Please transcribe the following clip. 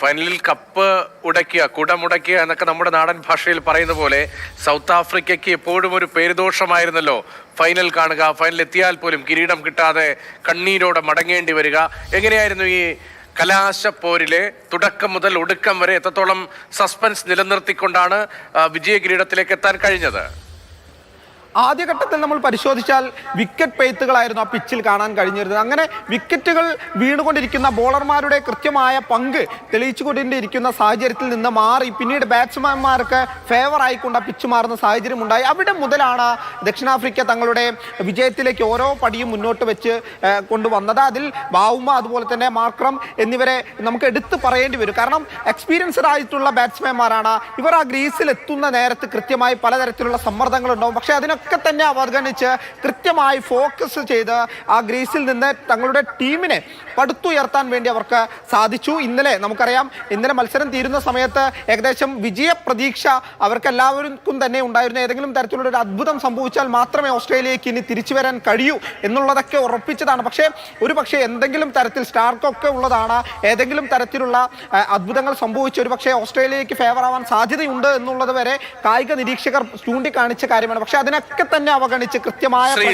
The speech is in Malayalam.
ഫൈനലിൽ കപ്പ് ഉടയ്ക്കുക കുടമുടയ്ക്കുക എന്നൊക്കെ നമ്മുടെ നാടൻ ഭാഷയിൽ പറയുന്ന പോലെ സൗത്ത് ആഫ്രിക്കയ്ക്ക് എപ്പോഴും ഒരു പേരുദോഷമായിരുന്നല്ലോ ഫൈനൽ കാണുക. ഫൈനൽ എത്തിയാൽ പോലും കിരീടം കിട്ടാതെ കണ്ണീരോടെ മടങ്ങേണ്ടി വരിക. എങ്ങനെയായിരുന്നു ഈ കലാശപ്പോരിലെ തുടക്കം മുതൽ ഒടുക്കം വരെ എത്രത്തോളം സസ്പെൻസ് നിലനിർത്തിക്കൊണ്ടാണ് വിജയ കിരീടത്തിലേക്ക് എത്താൻ കഴിഞ്ഞത്? ആദ്യഘട്ടത്തിൽ നമ്മൾ പരിശോധിച്ചാൽ വിക്കറ്റ് പെയ്ത്തുകളായിരുന്നു ആ പിച്ചിൽ കാണാൻ കഴിഞ്ഞിരുന്നത്. അങ്ങനെ വിക്കറ്റുകൾ വീണുകൊണ്ടിരിക്കുന്ന ബോളർമാരുടെ കൃത്യമായ പങ്ക് തെളിയിച്ചുകൊണ്ടിരിക്കുന്ന സാഹചര്യത്തിൽ നിന്ന് മാറി. പിന്നീട് ബാറ്റ്സ്മാൻമാർക്ക് ഫേവർ ആയിക്കൊണ്ട് ആ പിച്ച് മാറുന്ന സാഹചര്യം ഉണ്ടായി അവിടെ മുതലാണ് ദക്ഷിണാഫ്രിക്ക തങ്ങളുടെ വിജയത്തിലേക്ക് ഓരോ പടിയും മുന്നോട്ട് വെച്ച് കൊണ്ടുവന്നത്. അതിൽ ബാവുമ അതുപോലെ തന്നെ മാർക്രം എന്നിവരെ നമുക്ക് എടുത്തു പറയേണ്ടി വരും. കാരണം എക്സ്പീരിയൻസ്ഡ് ആയിട്ടുള്ള ബാറ്റ്സ്മാൻമാരാണ് ഇവർ ആ ഗ്രീസിൽ എത്തുന്ന നേരത്ത് കൃത്യമായി പലതരത്തിലുള്ള സമ്മർദ്ദങ്ങൾ ഉണ്ടാവും പക്ഷേ അതിനൊക്കെ തന്നെ അവഗണിച്ച് കൃത്യമായി ഫോക്കസ് ചെയ്ത് ആ ഗ്രീസിൽ നിന്ന് തങ്ങളുടെ ടീമിനെ പടുത്തുയർത്താൻ വേണ്ടി അവർക്ക് സാധിച്ചു. ഇന്നലെ നമുക്കറിയാം ഇന്നലെ മത്സരം തീരുന്ന സമയത്ത് ഏകദേശം വിജയ പ്രതീക്ഷ അവർക്ക് എല്ലാവർക്കും തന്നെ ഉണ്ടായിരുന്നു. ഏതെങ്കിലും തരത്തിലുള്ള ഒരു അത്ഭുതം സംഭവിച്ചാൽ മാത്രമേ ഓസ്ട്രേലിയക്ക് ഇനി തിരിച്ചു വരാൻ കഴിയൂ എന്നുള്ളതൊക്കെ ഉറപ്പിച്ചതാണ്. പക്ഷേ ഒരു പക്ഷേ എന്തെങ്കിലും തരത്തിൽ സ്റ്റാർക്കൊക്കെ ഉള്ളതാണ് ഏതെങ്കിലും തരത്തിലുള്ള അത്ഭുതങ്ങൾ സംഭവിച്ച് ഒരു പക്ഷേ ഓസ്ട്രേലിയക്ക് ഫേവർ ആവാൻ സാധ്യതയുണ്ട് എന്നുള്ളത് വരെ കായിക നിരീക്ഷകർ ചൂണ്ടിക്കാണിച്ച കാര്യമാണ്. പക്ഷേ അതിനൊക്കെ തന്നെ അവഗണിച്ച് കൃത്യമായ